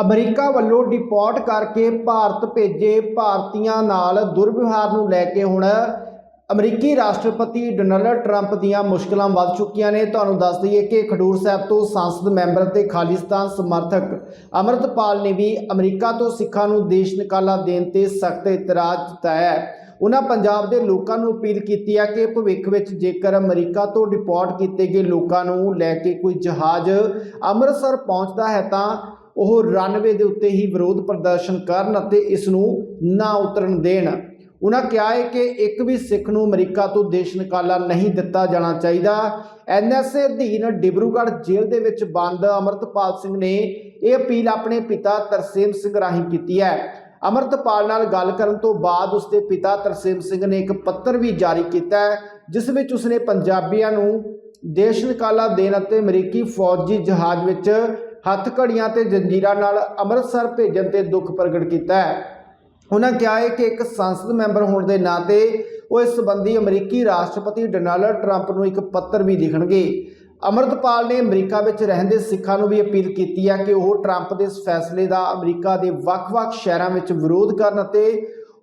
America ਵੱਲੋਂ deport ਕਰਕੇ ਭਾਰਤ ਭੇਜੇ ਭਾਰਤੀਆਂ ਨਾਲ ਦੁਰਵਿਵਹਾਰ ਨੂੰ ਲੈ ਕੇ ਹੁਣ ਅਮਰੀਕੀ ਰਾਸ਼ਟਰਪਤੀ ਡੋਨਾਲਡ ਟਰੰਪ ਦੀਆਂ ਮੁਸ਼ਕਲਾਂ ਵੱਧ ਚੁੱਕੀਆਂ ਨੇ। ਤੁਹਾਨੂੰ ਦੱਸ ਦਈਏ ਕਿ ਖਡੂਰ ਸਾਹਿਬ ਤੋਂ ਸੰਸਦ ਮੈਂਬਰ ਤੇ ਖਾਲਿਸਤਾਨ ਸਮਰਥਕ ਅਮਰਤਪਾਲ ਨੇ ਵੀ ਅਮਰੀਕਾ ਤੋਂ ਸਿੱਖਾਂ ਨੂੰ ਦੇਸ਼ ਨਿਕਾਲਾ ਦੇਣ ਤੇ ਸਖਤ ਇਤਰਾਜ਼ ਜਤਾਇਆ ਹੈ। ਉਹਨਾਂ ਪੰਜਾਬ ਦੇ ਲੋਕਾਂ ਨੂੰ ਅਪੀਲ ਕੀਤੀ ਹੈ ਕਿ ਭਵਿੱਖ ਵਿੱਚ ਜੇਕਰ ਅਮਰੀਕਾ ਤੋਂ ਡਿਪੋਰਟ ਕੀਤੇ ਗਏ ਲੋਕਾਂ ਨੂੰ ਲੈ ਕੇ ਕੋਈ ਜਹਾਜ਼ ਅੰਮ੍ਰਿਤਸਰ ਪਹੁੰਚਦਾ ਹੈ ਤਾਂ ਉਹ ਰਨਵੇ ਦੇ ਉੱਤੇ ਹੀ ਵਿਰੋਧ ਪ੍ਰਦਰਸ਼ਨ ਕਰਨ ਅਤੇ ਇਸ ਨੂੰ ਨਾ ਉਤਰਨ ਦੇਣ। ਉਹਨਾਂ ਕਿਹਾ ਹੈ ਕਿ ਇੱਕ ਵੀ ਸਿੱਖ ਨੂੰ ਅਮਰੀਕਾ ਤੋਂ ਦੇਸ਼ ਨਿਕਾਲਾ ਨਹੀਂ ਦਿੱਤਾ ਜਾਣਾ ਚਾਹੀਦਾ। ਐਨਐਸਏ ਅਧੀਨ ਡਿਬਰੂਗੜ੍ਹ ਜੇਲ੍ਹ ਦੇ ਵਿੱਚ ਬੰਦ ਅਮਰਤਪਾਲ ਸਿੰਘ ਨੇ ਇਹ ਅਪੀਲ ਆਪਣੇ ਪਿਤਾ ਤਰਸੇਮ ਸਿੰਘ ਰਾਹੀਂ ਕੀਤੀ ਹੈ। ਅਮਰਤਪਾਲ ਨਾਲ ਗੱਲ ਕਰਨ ਤੋਂ ਬਾਅਦ ਉਸਦੇ ਪਿਤਾ ਤਰਸੇਮ ਸਿੰਘ ਨੇ ਇੱਕ ਪੱਤਰ ਵੀ ਜਾਰੀ ਕੀਤਾ ਜਿਸ ਵਿੱਚ ਉਸਨੇ ਪੰਜਾਬੀਆਂ ਨੂੰ ਦੇਸ਼ ਨਿਕਾਲਾ ਦੇਣ ਅਤੇ ਅਮਰੀਕੀ ਫੌਜੀ ਜਹਾਜ਼ ਵਿੱਚ ਹੱਥ ਘੜੀਆਂ ਤੇ ਜੰਜੀਰਾਂ ਨਾਲ ਅੰਮ੍ਰਿਤਸਰ ਭੇਜਣ ਤੇ ਦੁੱਖ ਪ੍ਰਗਟ ਕੀਤਾ ਹੈ। ਉਹਨਾਂ ਕਿਹਾ ਹੈ ਕਿ ਇੱਕ ਸੰਸਦ ਮੈਂਬਰ ਹੋਣ ਦੇ ਨਾਤੇ ਉਹ ਇਸ ਸੰਬੰਧੀ ਅਮਰੀਕੀ ਰਾਸ਼ਟਰਪਤੀ ਡੋਨਾਲਡ ਟਰੰਪ ਨੂੰ ਇੱਕ ਪੱਤਰ ਵੀ ਲਿਖਣਗੇ। ਅਮਰਤਪਾਲ ਨੇ ਅਮਰੀਕਾ ਵਿੱਚ ਰਹਿੰਦੇ ਸਿੱਖਾਂ ਨੂੰ ਵੀ ਅਪੀਲ ਕੀਤੀ ਹੈ ਕਿ ਉਹ ਟਰੰਪ ਦੇ ਇਸ ਫੈਸਲੇ ਦਾ ਅਮਰੀਕਾ ਦੇ ਵੱਖ-ਵੱਖ ਸ਼ਹਿਰਾਂ ਵਿੱਚ ਵਿਰੋਧ ਕਰਨ ਅਤੇ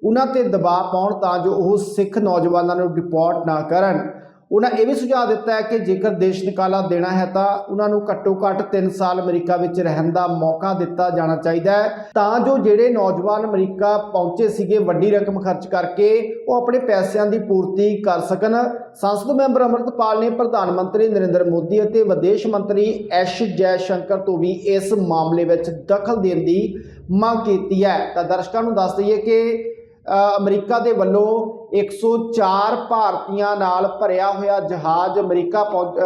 ਉਹਨਾਂ ਤੇ ਦਬਾਅ ਪਾਉਣ ਤਾਂ ਜੋ ਉਹ ਸਿੱਖ ਨੌਜਵਾਨਾਂ ਨੂੰ ਡਿਪੋਰਟ ਨਾ ਕਰਨ। ਉਹਨਾਂ ਇਹ ਵੀ ਸੁਝਾਅ ਦਿੱਤਾ ਹੈ ਕਿ ਜੇਕਰ ਦੇਸ਼ ਨਿਕਾਲਾ ਦੇਣਾ ਹੈ ਤਾਂ ਉਹਨਾਂ ਨੂੰ ਘੱਟੋ-ਘੱਟ 3 ਸਾਲ ਅਮਰੀਕਾ ਵਿੱਚ ਰਹਿਣ ਦਾ ਮੌਕਾ ਦਿੱਤਾ ਜਾਣਾ ਚਾਹੀਦਾ ਹੈ। ਤਾਂ ਜੋ ਜਿਹੜੇ ਨੌਜਵਾਨ ਅਮਰੀਕਾ ਪਹੁੰਚੇ ਸੀਗੇ, ਵੱਡੀ ਰਕਮ ਖਰਚ ਕਰਕੇ ਉਹ ਆਪਣੇ ਪੈਸਿਆਂ ਦੀ ਪੂਰਤੀ ਕਰ ਸਕਣ। ਸੰਸਦ ਮੈਂਬਰ ਅਮਰਤਪਾਲ ਨੇ ਪ੍ਰਧਾਨ ਮੰਤਰੀ ਨਰਿੰਦਰ ਮੋਦੀ ਅਤੇ ਵਿਦੇਸ਼ ਮੰਤਰੀ ਐਸ਼ ਜੈ ਸ਼ੰਕਰ ਤੋਂ ਵੀ ਇਸ ਮਾਮਲੇ ਵਿੱਚ ਦਖਲ ਦੇਣ ਦੀ ਮੰਗ ਕੀਤੀ ਹੈ। ਤਾਂ ਦਰਸ਼ਕਾਂ ਨੂੰ ਦੱਸ ਦਈਏ ਕਿ ਅਮਰੀਕਾ ਦੇ ਵੱਲੋਂ 104 ਭਾਰਤੀਆਂ ਨਾਲ ਭਰਿਆ ਹੋਇਆ ਜਹਾਜ਼ ਅਮਰੀਕਾ ਪਹੁੰਚ-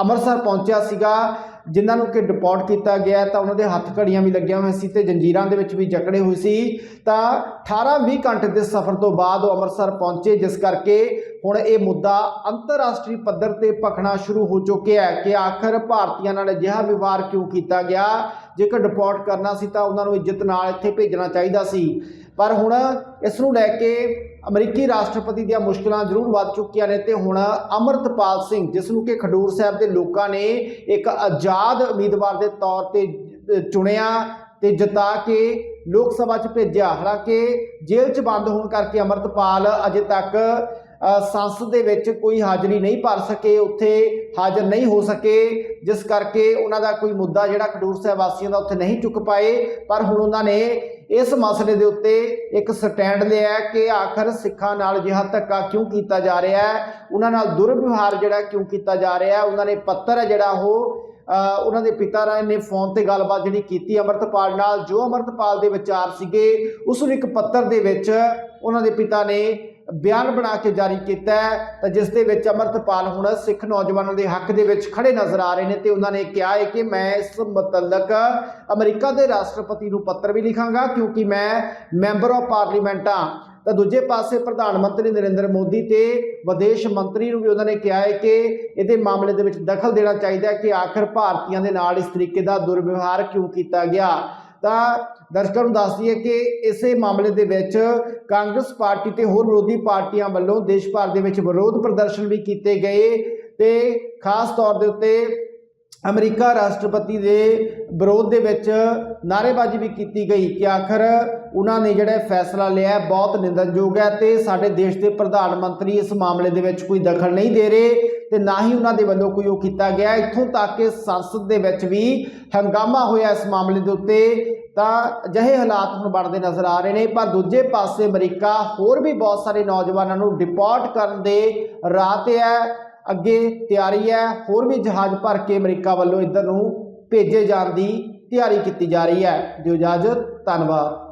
ਅੰਮ੍ਰਿਤਸਰ ਪਹੁੰਚਿਆ ਸੀਗਾ, ਜਿਨ੍ਹਾਂ ਨੂੰ ਕਿ ਡਿਪੋਰਟ ਕੀਤਾ ਗਿਆ, ਤਾਂ ਉਹਨਾਂ ਦੇ ਹੱਥ ਘੜੀਆਂ ਵੀ ਲੱਗੀਆਂ ਹੋਈਆਂ ਸੀ ਤੇ ਜੰਜੀਰਾਂ ਦੇ ਵਿੱਚ ਵੀ ਜਕੜੇ ਹੋਏ ਸੀ। ਤਾਂ 18-20 ਘੰਟੇ ਦੇ ਸਫ਼ਰ ਤੋਂ ਬਾਅਦ ਉਹ ਅੰਮ੍ਰਿਤਸਰ ਪਹੁੰਚੇ, ਜਿਸ ਕਰਕੇ ਹੁਣ ਇਹ ਮੁੱਦਾ ਅੰਤਰਰਾਸ਼ਟਰੀ ਪੱਧਰ ਤੇ ਭਖਣਾ ਸ਼ੁਰੂ ਹੋ ਚੁੱਕਿਆ ਹੈ ਕਿ ਆਖਰ ਭਾਰਤੀਆਂ ਨਾਲ ਅਜਿਹਾ ਵਿਵਹਾਰ ਕਿਉਂ ਕੀਤਾ ਗਿਆ? ਜੇਕਰ ਡਿਪੋਰਟ ਕਰਨਾ ਸੀ ਤਾਂ ਉਹਨਾਂ ਨੂੰ ਇੱਜ਼ਤ ਨਾਲ ਇੱਥੇ ਭੇਜਣਾ ਚਾਹੀਦਾ ਸੀ। ਪਰ ਹੁਣ ਇਸ ਨੂੰ ਲੈ ਕੇ ਅਮਰੀਕੀ ਰਾਸ਼ਟਰਪਤੀ ਦੀਆਂ ਮੁਸ਼ਕਲਾਂ ਜ਼ਰੂਰ ਵੱਧ ਚੁੱਕੀਆਂ ਨੇ ਤੇ ਹੁਣ ਅਮਰਤਪਾਲ ਸਿੰਘ, ਜਿਸ ਨੂੰ ਕਿ ਖਡੂਰ ਸਾਹਿਬ ਦੇ ਲੋਕਾਂ ਨੇ ਇੱਕ ਆਜ਼ਾਦ ਉਮੀਦਵਾਰ ਦੇ ਤੌਰ ਤੇ ਚੁਣਿਆ ਤੇ ਜਿਤਾ ਕੇ ਲੋਕ ਸਭਾ 'ਚ ਭੇਜਿਆ। ਹਾਲਾਂਕਿ ਜੇਲ੍ਹ 'ਚ ਬੰਦ ਹੋਣ ਕਰਕੇ ਅਮਰਤਪਾਲ ਅਜੇ ਤੱਕ ਅ, ਸੰਸਦ ਦੇ ਵਿੱਚ ਕੋਈ ਹਾਜ਼ਰੀ ਨਹੀਂ ਭਰ ਸਕੇ ਉੱਥੇ ਹਾਜ਼ਰ ਨਹੀਂ ਹੋ ਸਕੇ ਜਿਸ ਕਰਕੇ ਉਹਨਾਂ ਦਾ ਕੋਈ ਮੁੱਦਾ ਜਿਹੜਾ ਖਡੂਰ ਸਾਹਿਬ ਵਾਸੀਆਂ ਦਾ ਉੱਥੇ ਨਹੀਂ ਚੁੱਕ ਪਾਏ। ਪਰ ਹੁਣ ਉਹਨਾਂ ਨੇ ਇਸ ਮਸਲੇ ਦੇ ਉੱਤੇ ਇੱਕ ਸਟੈਂਡ ਲਿਆ ਕਿ ਆਖਰ ਸਿੱਖਾਂ ਨਾਲ ਜਿਹਾ ਧੱਕਾ ਕਿਉਂ ਕੀਤਾ ਜਾ ਰਿਹਾ ਹੈ? ਉਹਨਾਂ ਨਾਲ ਦੁਰਵਿਵਹਾਰ ਜਿਹੜਾ ਕਿਉਂ ਕੀਤਾ ਜਾ ਰਿਹਾ ਹੈ? ਉਹਨਾਂ ਨੇ ਪੱਤਰ ਹੈ ਜਿਹੜਾ ਉਹ ਉਹਨਾਂ ਦੇ ਪਿਤਾ ਰਾਏ ਨੇ ਫੋਨ ਤੇ ਗੱਲਬਾਤ ਜਿਹੜੀ ਕੀਤੀ ਅਮਰਤਪਾਲ ਨਾਲ, ਜੋ ਅਮਰਤਪਾਲ ਦੇ ਵਿਚਾਰ ਸੀਗੇ, ਉਸ ਨੂੰ ਇੱਕ ਪੱਤਰ ਦੇ ਵਿੱਚ ਉਹਨਾਂ ਦੇ ਪਿਤਾ ਨੇ ਬਿਆਨ ਬਣਾ ਕੇ ਜਾਰੀ ਕੀਤਾ ਤਾਂ ਜਿਸ ਦੇ ਵਿੱਚ ਅਮਰਤਪਾਲ ਹੁਣ ਸਿੱਖ ਨੌਜਵਾਨਾਂ ਦੇ ਹੱਕ ਦੇ ਵਿੱਚ ਖੜੇ ਨਜ਼ਰ ਆ ਰਹੇ ਨੇ ਤੇ ਉਹਨਾਂ ਨੇ ਕਿਹਾ ਹੈ ਕਿ ਮੈਂ ਇਸ ਮੁਤਲਕ ਅਮਰੀਕਾ ਦੇ ਰਾਸ਼ਟਰਪਤੀ ਨੂੰ ਪੱਤਰ ਵੀ ਲਿਖਾਂਗਾ ਕਿਉਂਕਿ ਮੈਂ ਮੈਂਬਰ ਆਫ ਪਾਰਲੀਮੈਂਟ ਹਾਂ। ਤਾਂ ਦੂਜੇ ਪਾਸੇ ਪ੍ਰਧਾਨ ਮੰਤਰੀ ਨਰਿੰਦਰ ਮੋਦੀ ਤੇ ਵਿਦੇਸ਼ ਮੰਤਰੀ ਨੂੰ ਵੀ ਉਹਨਾਂ ਨੇ ਕਿਹਾ ਹੈ ਕਿ ਇਹਦੇ ਮਾਮਲੇ ਦੇ ਵਿੱਚ ਦਖਲ ਦੇਣਾ ਚਾਹੀਦਾ ਹੈ ਕਿ ਆਖਰ ਭਾਰਤੀਆਂ ਦੇ ਨਾਲ ਇਸ ਤਰੀਕੇ ਦਾ ਦੁਰਵਿਵਹਾਰ ਕਿਉਂ ਕੀਤਾ ਗਿਆ। ਤਾਂ ਦਰਸ਼ਕਾਂ ਨੂੰ ਦੱਸ ਦਈਏ ਕਿ ਇਸੇ ਮਾਮਲੇ ਦੇ ਵਿੱਚ ਕਾਂਗਰਸ ਪਾਰਟੀ ਤੇ ਹੋਰ ਵਿਰੋਧੀ ਪਾਰਟੀਆਂ ਵੱਲੋਂ ਦੇਸ਼ ਭਰ ਦੇ ਵਿੱਚ ਵਿਰੋਧ ਪ੍ਰਦਰਸ਼ਨ ਵੀ ਕੀਤੇ ਗਏ ਤੇ ਖਾਸ ਤੌਰ ਦੇ ਉੱਤੇ ਅਮਰੀਕਾ ਰਾਸ਼ਟਰਪਤੀ ਦੇ ਵਿਰੋਧ ਦੇ ਵਿੱਚ ਨਾਅਰੇਬਾਜ਼ੀ ਵੀ ਕੀਤੀ ਗਈ ਕਿ ਆਖਰ ਉਹਨਾਂ ਨੇ ਜਿਹੜਾ ਫੈਸਲਾ ਲਿਆ ਬਹੁਤ ਨਿੰਦਣਯੋਗ ਹੈ ਤੇ ਸਾਡੇ ਦੇਸ਼ ਦੇ ਪ੍ਰਧਾਨ ਮੰਤਰੀ ਇਸ ਮਾਮਲੇ ਦੇ ਵਿੱਚ ਕੋਈ ਦਖਲ ਨਹੀਂ ਦੇ ਰਹੇ ਤੇ ਨਾ ਹੀ ਉਹਨਾਂ ਦੇ ਵੱਲੋਂ ਕੋਈ ਉਹ ਕੀਤਾ ਗਿਆ। ਇੱਥੋਂ ਤੱਕ ਕਿ ਸੰਸਦ ਦੇ ਵਿੱਚ ਵੀ ਹੰਗਾਮਾ ਹੋਇਆ ਇਸ ਮਾਮਲੇ ਦੇ ਉੱਤੇ ਤਾਂ ਅਜਿਹੇ ਹਾਲਾਤ ਹੁਣ ਬਣਦੇ ਨਜ਼ਰ ਆ ਰਹੇ ਨੇ। ਪਰ ਦੂਜੇ ਪਾਸੇ ਅਮਰੀਕਾ ਹੋਰ ਵੀ ਬਹੁਤ ਸਾਰੇ ਨੌਜਵਾਨਾਂ ਨੂੰ ਡਿਪੋਰਟ ਕਰਨ ਦੇ ਰਾਹ ਤੇ ਹੈ। ਅੱਗੇ ਤਿਆਰੀ ਹੈ, ਹੋਰ ਵੀ ਜਹਾਜ਼ ਭਰ ਕੇ ਅਮਰੀਕਾ ਵੱਲੋਂ ਇੱਧਰ ਨੂੰ ਭੇਜੇ ਜਾਣ ਦੀ ਤਿਆਰੀ ਕੀਤੀ ਜਾ ਰਹੀ ਹੈ। ਦਿਓ ਇਜਾਜ਼ਤ, ਧੰਨਵਾਦ।